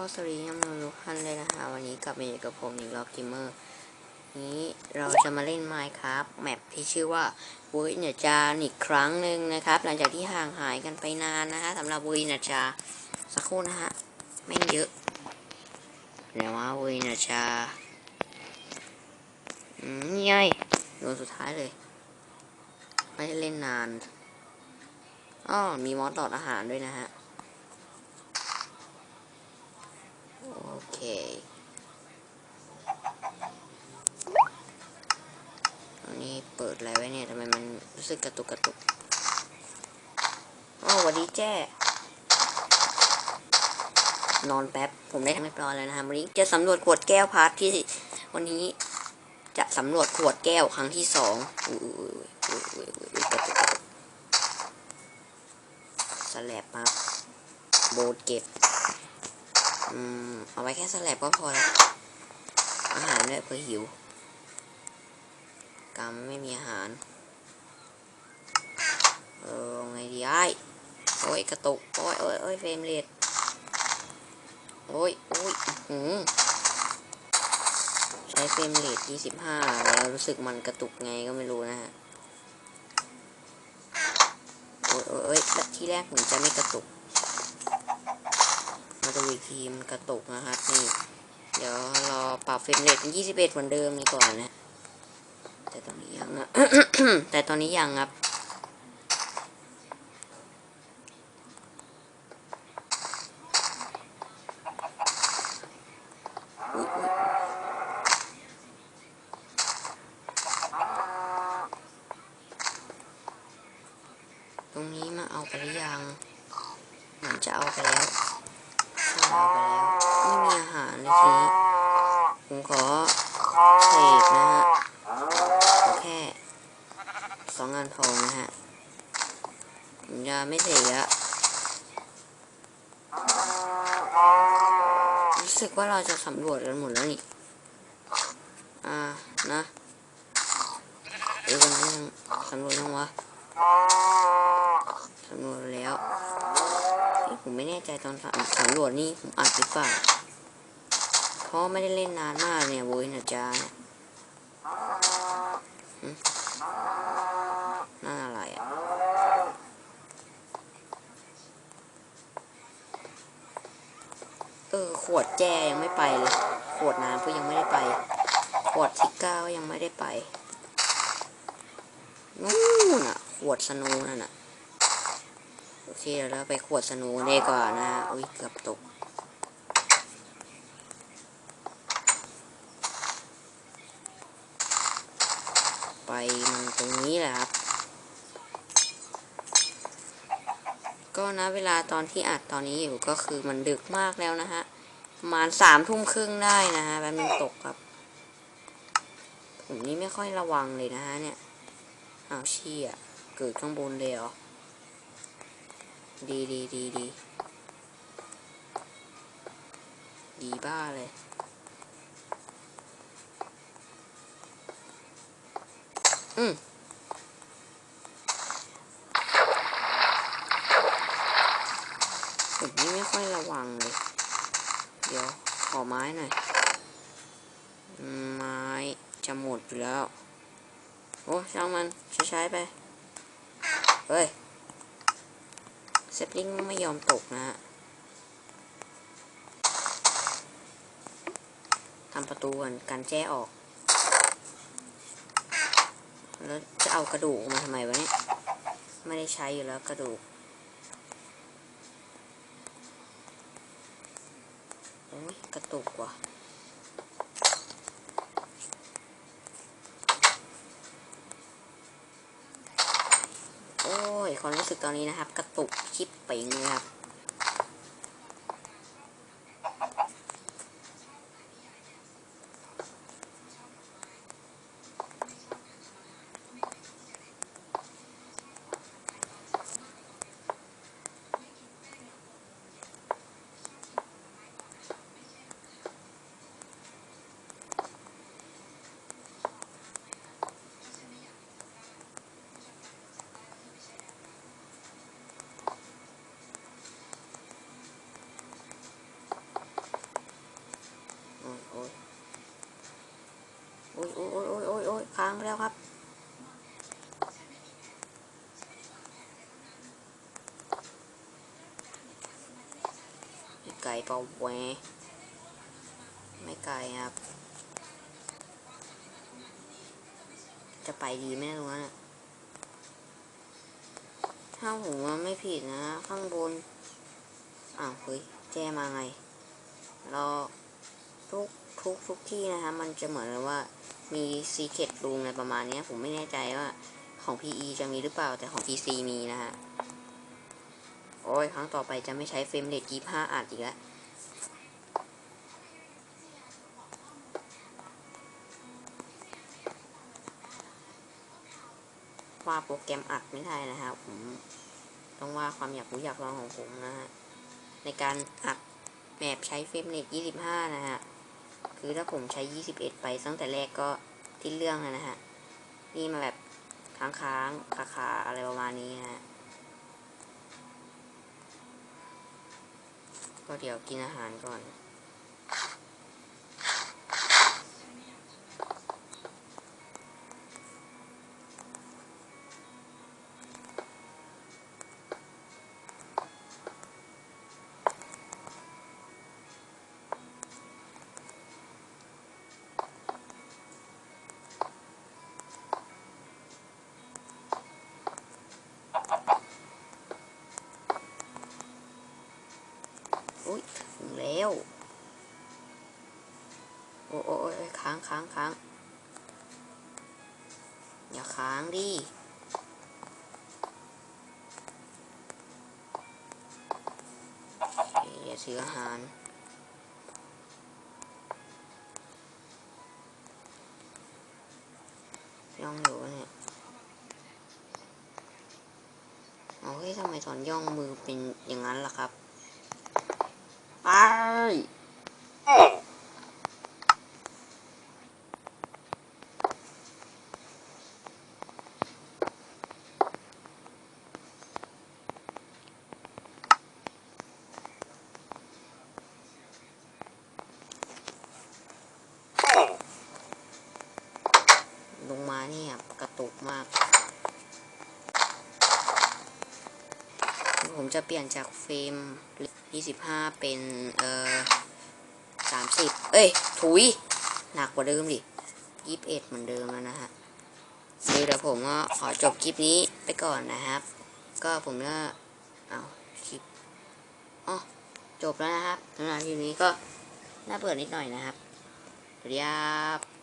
ก็สวัสดีท่านผู้ชมทุกท่านเลยนะคะวันนี้กลับมาอยู่กับผมอีกรอบกิมเมอร์ นี้เราจะมาเล่น Minecraft แมปที่ชื่อว่าวุ้ยเนจาอีกครั้งหนึ่งนะครับ หลังจากที่ห่างหายกันไปนานนะฮะสำหรับวุ้ยเนจาสักครู่นะฮะแม่งเยอะแล้วว่าวุ้ยเนจาอืมนี่ไงโดนสุดท้ายเลย ไม่ได้เล่นนานอ้อมีมอสตอดอาหารด้วยนะฮะ โอ เค อันนี้เปิดอะไรไว้เนี่ยทำไมมันรู้สึกกระตุกกระตุกอ๋อวัสดีแจ้ นอนแป๊บ ผมได้ทำเรียบร้อยแล้วนะฮะวันนี้จะสำรวจขวดแก้วพาร์ทที่วันนี้จะสำรวจขวดแก้วครั้งที่สองอุ้ยอุ้ยอุ้ยอุ้ยอุ้ยอุ้ยกระตุกกระตุกสแลบมาโบดเก็บ อืม เอาไว้แค่สแลบก็พอละอาหารด้วยเพื่อหิวกำไม่มีอาหาร เออไงดีไอ้โอ้ยกระตุก โอ้ยโอ้ยโอ้ยเฟรมเรทโอ้ยโอ้ยหือใช้เฟรมเรท25 แล้วรู้สึกมันกระตุกไงก็ไม่รู้นะฮะ โอ้ยโอ้ยที่แรกเหมือนจะไม่กระตุก ดูอีกทีมันกระตุกนะครับนี่ เดี๋ยวรอปรับเฟรมเรทเป็น21เหมือนเดิมนี่ก่อนนะ แต่ตอนนี้ยังอะแต่ตอนนี้ยังครับตรงนี้มาเอาไปหรือยังเหมือนจะเอาไปแล้วาไปแล้ว ไม่มีอาหารเลยทีนี้ผมขอเสกนะฮะเอแค่สองงานพอนะฮะผมจะไม่เสกละรู้สึกว่าเราจะสำรวจกันหมดแล้วนี่ อ่า นะเดี๋ยวันนี้ยังสำรวจยังวะสำรวจแล้ว ผมไม่แน่ใจตอนสำรวจนี่ผมอัดหรือเปล่าเพราะไม่ได้เล่นนานมากเนี่ยโว้ยนะจ๊ะนี่ยหึนั่นอะไรอะเออขวดแจยังไม่ไปเลยขวดน้ำก็ยังไม่ได้ไป ขวดซิก้าก็ยังไม่ได้ไปนู่นอะ ขวดสนูนั่นอะ เคเดี๋ยวเราไปขวดสนูดีกว่านนะอุ้ยเกือบตกไปมันตรงนี้แหละครับ ก็นะเวลาตอนที่อัดตอนนี้อยู่ก็คือมันดึกมากแล้วนะฮะประมาณสามทุ่มครึ่งได้นะฮะแป๊บนึงตกครับ ผมนี่ไม่ค่อยระวังเลยนะฮะเนี่ยอ้าวเชี่ยเกิดข้างบนเลยเหรอ ดีดีดีดีดีบ้าเลย อืมผมนี่ไม่ค่อยระวังเลย เดี๋ยว ขอไม้หน่อย ไม้จะหมดอยู่แล้ว โอ้ช่างมันใช้ๆไป เฮ้ย เซฟลิงไม่ยอมตกนะฮะทำประตูก่อนกันแจ้ออก แล้วจะเอากระดูกมาทำไมวะเนี่ย ไม่ได้ใช้อยู่แล้วกระดูกโอ้ยกระตุกว่ะ โอ้ ยความรู้สึกตอนนี้นะครับ กระตุกคลิปเป่งเลยครับ แล้วครับ ไก่เปล่าแหวไม่ไกลครับ จะไปดีไหมตรงนั้นะถ้าผมว่าไม่ผิดนะ ข้างบน อ้าวเฮ้ยแจมาไง เราทุกทุกทุกที่นะฮะมันจะเหมือนว่า มีซีเคดรูมอะไรประมาณนี้ผมไม่แน่ใจว่าของ PE จะมีหรือเปล่าแต่ของ PC มีนะฮะ โอ้ย ครั้งต่อไปจะไม่ใช้เฟรมเรท25อัดอีกแล้วว่าโปรแกรมอัดไม่ได้นะครับผมต้องว่าความอยากรู้อยากลองของผมนะฮะ ในการอัดแมปใช้เฟรมเรท25 นะฮะ คือถ้าผมใช้ 21 ไปตั้งแต่แรกก็ที่เรื่องแล้วนะฮะ นี่มาแบบค้างๆคาๆอะไรประมาณนี้ฮะ ก็เดี๋ยวกินอาหารก่อน ค้างค้างอย่าค้างดิอย่าซื้ออาหารย่องอยู่เนี่ยเอาเฮ้ยทำไมถอนย่องมือเป็นอย่างนั้นล่ะครับไปลงมาเนี่ยกระตุกมาก ผมจะเปลี่ยนจากเฟรม 25 เป็น เอ่อ 30 เอ้ย ถุย หนักกว่าเดิมดิ 21 เหมือนเดิมแล้วนะฮะคือเดี๋ยวผมก็ขอจบคลิปนี้ไปก่อนนะครับ ก็ผมก็ เอาคลิปอ๋อจบแล้วนะครับสำหรับคลิปนี้ก็น่าเปิดนิดหน่อยนะครับสวัสดีครับ